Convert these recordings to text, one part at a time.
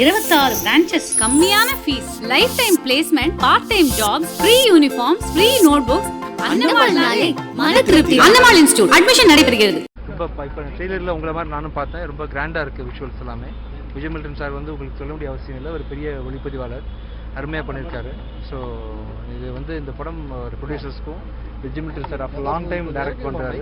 இருபத்தாறு பிரான்ச்சஸ் கம்மியான fees life time placement part time jobs free uniforms free note books அன்னமால்னாலே மன திருப்தி. அன்னமால் institute admission நடைபெறுகிறது. ரொம்ப இப்போ இப்போ ட்ரெய்லரில் உங்களை மாதிரி நானும் பார்த்தேன். ரொம்ப கிராண்டாக இருக்குது விஷுவல்ஸ் எல்லாமே. விஜய் மில்டன் சார் வந்து உங்களுக்கு சொல்ல வேண்டிய அவசியம் இல்லை. ஒரு பெரிய ஒளிப்பதிவாளர். அருமையாக பண்ணியிருக்காரு ஸோ இது வந்து இந்த படம் ஒரு ப்ரொடியூசர்ஸ்க்கும் Vijay sir after long time direct பண்ணுறாரு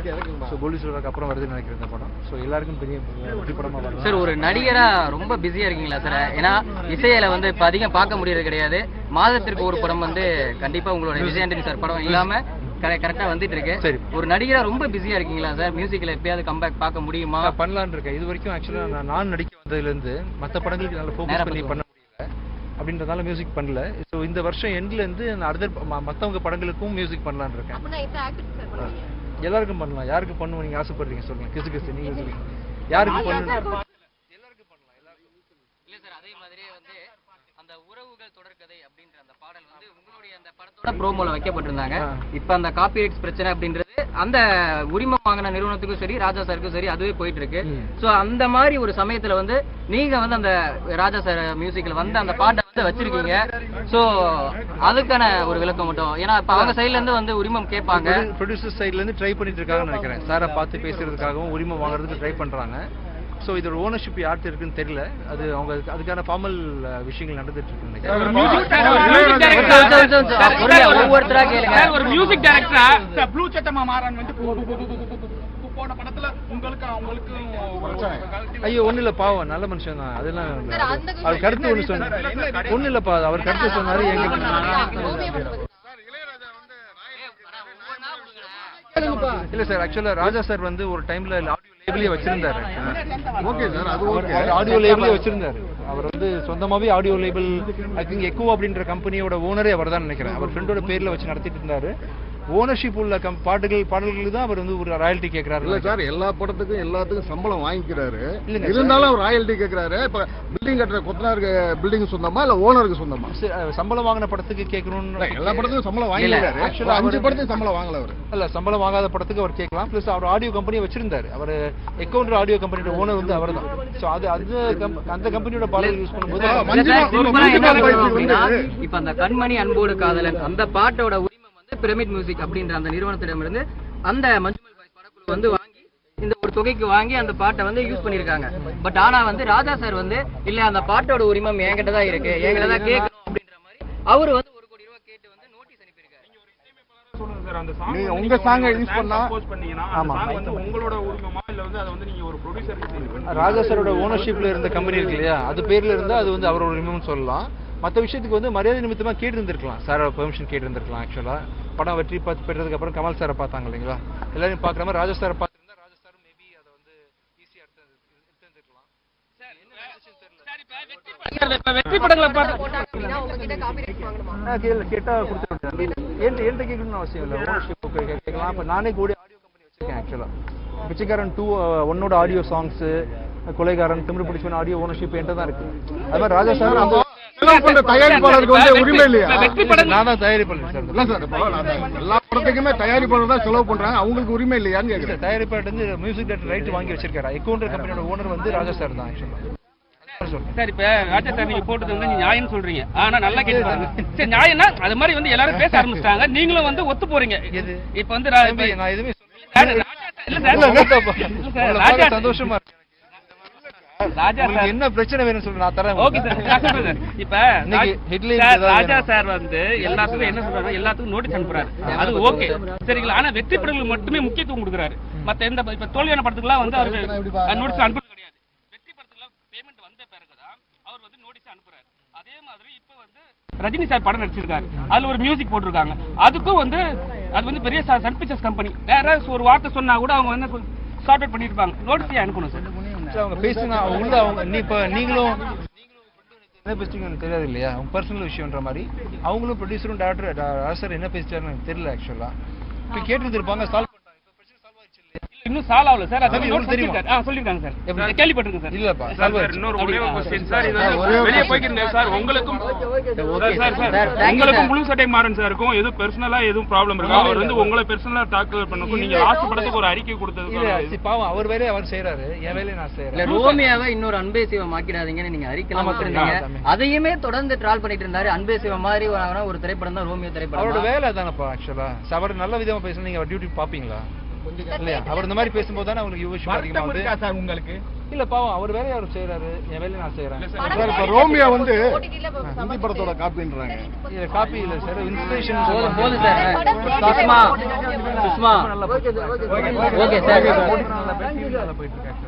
ஸோ கோலி சொல்றதுக்கு அப்புறம் வருதுன்னு நினைக்கிறேன் இந்த படம். ஸோ எல்லாருக்கும் பெரிய வெற்றி படமாக வரலாம் சார் ஒரு நடிகரா ரொம்ப பிஸியா இருக்கீங்களா சார்? ஏன்னா இசையில வந்து இப்ப அதிகம் பார்க்க முடியறது கிடையாது. மாதத்திற்கு ஒரு படம் வந்து கண்டிப்பா உங்களோட விஜய் சார் படம் இல்லாம கரெக்டா வந்துட்டு இருக்கு சரி. ஒரு நடிகரா ரொம்ப பிஸியா இருக்கீங்களா சார்? மியூசிக்ல எப்பயாவது கம்பேக் பார்க்க முடியுமா? பண்ணலான்னு இருக்கேன். இது வரைக்கும் ஆக்சுவலாக நான் நடிக்க வந்ததுலேருந்து மற்ற படங்களுக்கு நல்லா ஃபோக்கஸ் பண்ணி பண்ண அப்படின்றதால மியூசிக் பண்ணல. ஸோ இந்த வருஷம் எண்ட்லேருந்து நான் அதர் மற்றவங்க படங்களுக்கும் மியூசிக் பண்ணலான்னு இருக்கேன். எல்லாருக்கும் பண்ணலாம். யாருக்கு பண்ணுவோம் நீங்க ஆசைப்படுறீங்க சொல்லுங்க. கிசு கிசு நீங்க சொல்லுங்க. யாருக்கு பண்ணணும் இல்ல சார் அதே மாதிரியே வந்து அந்த உறவுகள் தொடர்கதை அப்படின்ற அந்த பாடல் வந்து உங்களுடைய அந்த படத்தோட ப்ரோமோல வைக்கப்பட்டிருந்தாங்க. இப்ப அந்த காப்பிரைட்ஸ் பிரச்சனை அப்படின்றது அந்த உரிமம் வாங்கின நிறுவனத்துக்கும் சரி ராஜா சாருக்கும் சரி அதுவே போயிட்டு இருக்கு. சோ அந்த மாதிரி ஒரு சமயத்துல வந்து நீங்க வந்து அந்த ராஜா சார் மியூசிக்ல வந்து அந்த பாட்டை கேஸை வச்சிருக்கீங்க சோ அதுக்கான ஒரு விளக்கம் மட்டும் ஏன்னா இப்ப அவங்க சைட்லேருந்து வந்து உரிமம் கேட்பாங்க ப்ரொடியூசர் சைட்லேருந்து ட்ரை பண்ணிட்டு இருக்காங்கன்னு நினைக்கிறேன் சாரை பார்த்து பேசுறதுக்காகவும் உரிமம் வாங்குறதுக்கு ட்ரை பண்றாங்க ஸோ இதோட ஓனர்ஷிப் யார்த்து இருக்குன்னு தெரியல அது அவங்க அதுக்கான ஃபார்மல் விஷயங்கள் நடந்துட்டு இருக்கு ஒவ்வொருத்தரா கேளுங்க ஒரு மியூசிக் டைரக்டரா ப்ளூ சட்டமா மாறான்னு வந்து போன படத்துல உங்களுக்கு அவங்களுக்கு ஐயோ ஒண்ணு இல்ல பாவம். நல்ல மனுஷன் தான். அதெல்லாம் அவர் கருத்து ஒண்ணு சொன்னார். ஒண்ணு இல்லப்பா அவர் கருத்து சொன்னாரு எங்க இல்ல சார் ஆக்சுவலா ராஜா சார் வந்து ஒரு டைம்ல ஆடியோ லேபிளே வச்சிருந்தாரு. ஓகே சார் அது ஓகே. ஆடியோ லேபிளே வச்சிருந்தாரு. அவர் வந்து சொந்தமாவே audio label I think echo அப்படின்ற கம்பெனியோட ஓனரே அவர் தான் நினைக்கிறேன். அவர் ஃப்ரெண்டோட பேர்ல வச்சு நடத்திட்டு இருந்தாரு. ஓனர்ஷிப் உள்ள கம் பாட்டுகள் பாடல்களுக்கு தான் அவர் வந்து ஒரு ராயல்ட்டி இல்ல கேட்கறாரு சார் எல்லா படத்துக்கும் எல்லாத்துக்கும் சம்பளம் வாங்கிக்கிறாரு. இருந்தாலும் அவர் ராயல்ட்டி கேக்குறாரு. இப்ப பில்டிங் கட்டுற கொத்தனாருக்கு பில்டிங் சொந்தமா இல்ல ஓனருக்கு சொந்தமா? சம்பளம் வாங்கின படத்துக்கு இல்ல, கேட்கணும்னு எல்லா படத்துக்கும் சம்பளம் இல்ல, வாங்கிக்கிறாரு actually அஞ்சு படத்துக்கு சம்பளம் வாங்கல அவரு. இல்ல சம்பளம் வாங்காத படத்துக்கு அவர் கேட்கலாம். ப்ளஸ் அவர் ஆடியோ கம்பெனியை வச்சிருந்தாரு. அவர் எக்கவுண்டர் ஆடியோ கம்பெனியோட ஓனர் வந்து அவர் தான் ஸோ அது அது அந்த கம்பெனியோட பாடல் யூஸ் பண்ணும்போது இல்ல இப்ப அந்த கண்மணி அன்போடு காதலன் அந்த பாட்டோட பிரமிட் மியூசிக் அப்படின்ற அந்த நிறுவனத்திடமிருந்து அந்த மஞ்சுமல் பாய்ஸ் படக்குழு வந்து வாங்கி இந்த ஒரு தொகைக்கு வாங்கி அந்த பாட்டை வந்து யூஸ் பண்ணிருக்காங்க பட் ஆனா வந்து ராஜா சார் வந்து இல்ல அந்த பாட்டோட உரிமம் என்கிட்ட தான் இருக்கு என்கிட்ட தான் கேட்கணும் அப்படின்ற மாதிரி அவரு வந்து ஒரு கோடி ரூபாய் கேட்டு வந்து நோட்டீஸ் அனுப்பியிருக்காரு. சொல்லுங்க சார் அந்த சாங் நீங்க உங்க அ use பண்ணா- வந்து உங்களோட உரிமமா இல்ல வந்து அதை வந்து நீங்க ஒரு ப்ரொடியூசருக்கு ராஜா சாரோட ஓனர்ஷிப்ல இருந்த கம்பெனி இருக்கு இல்லையா? அது பேர்ல இருந்தா அது வந்து அவரோட உரிமைன்னு சொல்லலாம். மற்ற விஷயத்துக்கு வந்து மரியாதை நிமித்தமா கேட்டு இருந்திருக்கலாம் சாரோட பெர்மிஷன் கேட்டு இருந்திருக்கலாம் ஆக்சுவலா படம் வெற்றி பார்த்து பெற்றதுக்கு அப்புறம் கமல் சாரை பார்த்தாங்க இல்லைங்களா? எல்லாரும் பார்க்குற மாதிரி ராஜா சாரை பார்த்துருந்தா ராஜா சாரும் மேபி அதை வந்து ஈஸியாக எடுத்து எடுத்துருந்துருக்கலாம். கேட்டா கொடுத்துருவேன் என்கிட்ட கேட்கணும்னு அவசியம் இல்லை. ஓனர்ஷிப் கேட்கலாம். இப்போ நானே கூட ஆடியோ கம்பெனி வச்சிருக்கேன் ஆக்சுவலாக பிச்சைக்காரன் டூ ஒன்னோட ஆடியோ சாங்ஸு கொலைகாரன் திமிரு பிடிச்சவன் ஆடியோ ஓனர்ஷிப் என்கிட்ட தான் இருக்கு. அது மாதிரி ராஜா சார் தயாரிப்பாளருக்கு வந்து உரிமை இல்லையா? நான் தான் தயாரிப்பாளர் சார். இல்ல சார் எல்லா படத்துக்குமே தயாரிப்பாளர் தான் செலவு பண்றாங்க. அவங்களுக்கு உரிமை இல்லையான்னு கேக்குறேன். தயாரிப்பாளர் வந்து மியூசிக் டேரக்டர் ரைட் வாங்கி வச்சிருக்காரு. எக்கவுண்டர் கம்பெனியோட ஓனர் வந்து ராஜா சார் தான் ஆக்சுவலாக சார் இப்ப ராஜா சார் நீங்க போட்டது வந்து நியாயம் சொல்றீங்க. ஆனா நல்லா கேட்டுக்காங்க சரி நியாயம்னா அது மாதிரி வந்து எல்லாரும் பேச ஆரம்பிச்சிட்டாங்க. நீங்களும் வந்து ஒத்து போறீங்க. எது? இப்ப வந்து ராஜா சந்தோஷமா இருக்கு. ராஜா சார். என்ன பிரச்சனை வேணும்னு சொல்லு நான் தரேன் ஓகே சார். இப்ப இன்னைக்கு ராஜ்- சார், வேணும். வந்து எல்லாத்துக்கும் என்ன சொல்றாரு? எல்லாத்துக்கும் நோட்டீஸ் அனுப்புறாரு. அது ஓகே சரிங்களா? ஆனா வெற்றி படங்களுக்கு மட்டுமே முக்கியத்துவம் கொடுக்குறாரு. மத்த எந்த இப்ப தோல்வியான படத்துக்குலாம் வந்து அவரு நோட்டீஸ் அனுப்புறது கிடையாது. வெற்றி படத்துக்குலாம் பேமெண்ட் வந்த பிறகுதான் அவர் வந்து நோட்டீஸ் அனுப்புறாரு. அதே மாதிரி இப்ப வந்து ரஜினி சார் படம் நடிச்சிருக்காரு. அதுல ஒரு மியூசிக் போட்டிருக்காங்க. அதுக்கும் வந்து அது வந்து பெரிய சன் பிக்சர்ஸ் கம்பெனி வேற ஒரு வார்த்தை சொன்னா கூட அவங்க வந்து சார்ட் அவுட் பண்ணிருப்பாங்க நோட்டீஸ் அனுப்பணும் சார். சரி, அவங்க பேசுனா உள்ள அவங்க நீ இப்ப நீங்களும் என்ன பேசுறீங்க தெரியாது இல்லையா? அவங்க பர்சனல் விஷயம்ன்ற மாதிரி. அவங்களும் ப்ரொடியூசரும் டேரக்டர் சார் என்ன பேசிட்டாருன்னு தெரியல ஆக்சுவலா இப்போ கேட்டுருந்துருப்பாங்க சால்வ் பண்ணிட்டாங்க இப்போ பிரச்சனை சால்வ் ஆயிடுச்சு இல்லையா இன்னும் சால்வ் ஆகல சார் அது தெரியுமா? சொல்லிருக்காரு. ஆ சொல்லிருக்காங்க சார். கேள்விப்பட்டிருக்கேன் சார். இல்லப்பா சார், இன்னொரு ஒரே ஒரு question. சார், இது வெளியே. போய்க்கிறேன் சார் உங்களுக்கும் ஓகே சார் சார் உங்களுக்கும் சார் முழு சட்டை மாறன் சாருக்கும் எதுவும் பெர்சனலா எதுவும் ப்ராப்ளம் இருக்கா? அவர் வந்து உங்களை பெர்சனலா தாக்கல் பண்ணக்கும் நீங்க லாஸ்ட் படத்துக்கு ஒரு அறிக்கை இல்ல கொடுத்தது சி, பாவம் அவர் வேலையை அவர் செய்யறாரு என் வேலையை நான் இல்ல செய்யறேன் ரோமியாவை இன்னொரு அன்பே சிவம் ஆக்கிடாதீங்கன்னு நீங்க ஆமா, சாமி. அதையுமே தொடர்ந்து ட்ரால் பண்ணிட்டு இருந்தாரு. அன்பே சிவம் மாதிரி ஒரு- ஒரு திரைப்படம் தான் ரோமியோ அவரோட திரைப்படம் வேலை தானப்பா ஆக்சுவலா அவர் நல்ல விதமா பேசணும் நீங்க டியூட்டி பாப்பீங்களா இல்லையா அவர் இந்த மாதிரி பேசும்போது தானே அவங்களுக்கு யூஸ் அதிகமாகுது சார் உங்களுக்கு இல்ல பாவம் அவர் வேலையை அவர் செய்யறாரு என் வேலையை நான் செய்யறேன் சார் இப்ப ரோமியோ வந்து ஹிந்தி படத்தோட காப்பின்றாங்க இல்ல காப்பி இல்ல சார் இன்ஸ்பிரேஷன் போதும் போதும் sir Sushma Sushma okay sir நல்லா போயிட்டு இருக்கு